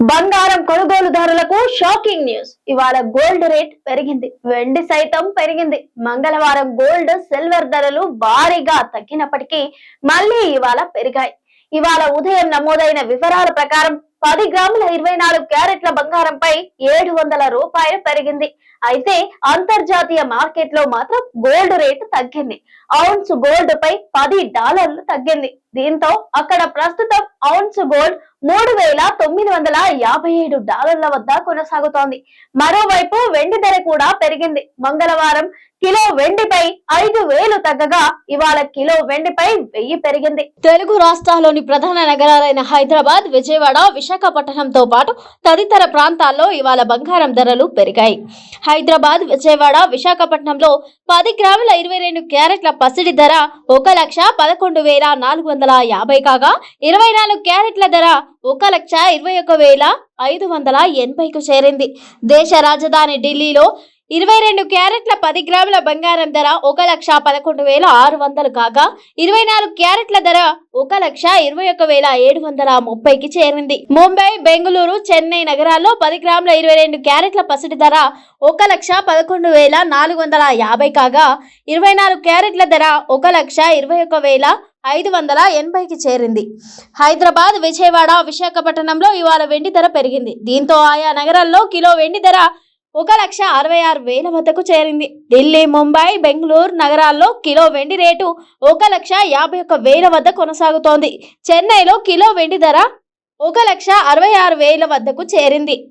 బంగారం కొనుగోలుదారులకు shocking news. ఇవాళ గోల్డ్ రేట్ పెరిగింది. వెండి సైతం పెరిగింది. మంగళవారం గోల్డ్ సిల్వర్ ధరలు భారీగా తగ్గినప్పటికీ మళ్ళీ ఇవాళ పెరిగాయి. ఇవాళ ఉదయం నమోదైన వివరాల ప్రకారం పది గ్రాముల ఇరవై నాలుగు క్యారెట్ల బంగారంపై ఏడు వందల రూపాయలు పెరిగింది. అయితే అంతర్జాతీయ మార్కెట్లో మాత్రం గోల్డ్ రేటు తగ్గింది. ఔన్స్ గోల్డ్ పై పది డాలర్లు తగ్గింది. దీంతో అక్కడ ప్రస్తుతం ఔన్స్ గోల్డ్ మూడు వేల తొమ్మిది వందల యాభై ఏడు డాలర్ల వద్ద కొనసాగుతోంది. మరోవైపు వెండి ధర కూడా పెరిగింది. మంగళవారం కిలో వెండిపై ఐదు వేలు తగ్గగా ఇవాళ కిలో వెండిపై వెయ్యి పెరిగింది. తెలుగు రాష్ట్రాల్లోని ప్రధాన నగరాలైన హైదరాబాద్ విజయవాడ విశాఖపట్నంతో పాటు తదితర ప్రాంతాల్లో ఇవాళ బంగారం ధరలు పెరిగాయి. హైదరాబాద్ విజయవాడ విశాఖపట్నంలో పది గ్రాముల ఇరవై రెండు క్యారెట్ల పసిడి ధర ఒక లక్ష పదకొండు వేల నాలుగు వందల యాభై కాగా ఇరవై నాలుగు క్యారెట్ల ధర ఒక లక్ష ఇరవై ఒక వేల ఐదు వందల ఎనభైకు చేరింది. దేశ రాజధాని ఢిల్లీలో ఇరవై రెండు క్యారెట్ల పది గ్రాముల బంగారం ధర ఒక లక్ష పదకొండు వేల ఆరు వందలు కాగా ఇరవై నాలుగు క్యారెట్ల ధర ఒక లక్ష ఇరవై ఒక వేల ఏడు వందల ముప్పైకి చేరింది. ముంబై బెంగళూరు చెన్నై నగరాల్లో పది గ్రాముల ఇరవై రెండు క్యారెట్ల పసిడి ధర ఒక లక్ష పదకొండు వేల నాలుగు వందల యాభై కాగా ఇరవై నాలుగు క్యారెట్ల ధర ఒక లక్ష ఇరవై ఒక వేల ఐదు వందల ఎనభైకి చేరింది. హైదరాబాద్ విజయవాడ విశాఖపట్నంలో ఇవాళ వెండి ధర పెరిగింది. దీంతో ఆయా నగరాల్లో కిలో వెండి ధర ఒక లక్ష అరవై ఆరు వేల వద్దకు చేరింది. ఢిల్లీ ముంబై బెంగళూరు నగరాల్లో కిలో వెండి రేటు ఒక లక్ష యాభై ఒక్క వేల వద్ద కొనసాగుతోంది. చెన్నైలో కిలో వెండి ధర ఒక లక్ష అరవై ఆరు వేల వద్దకు చేరింది.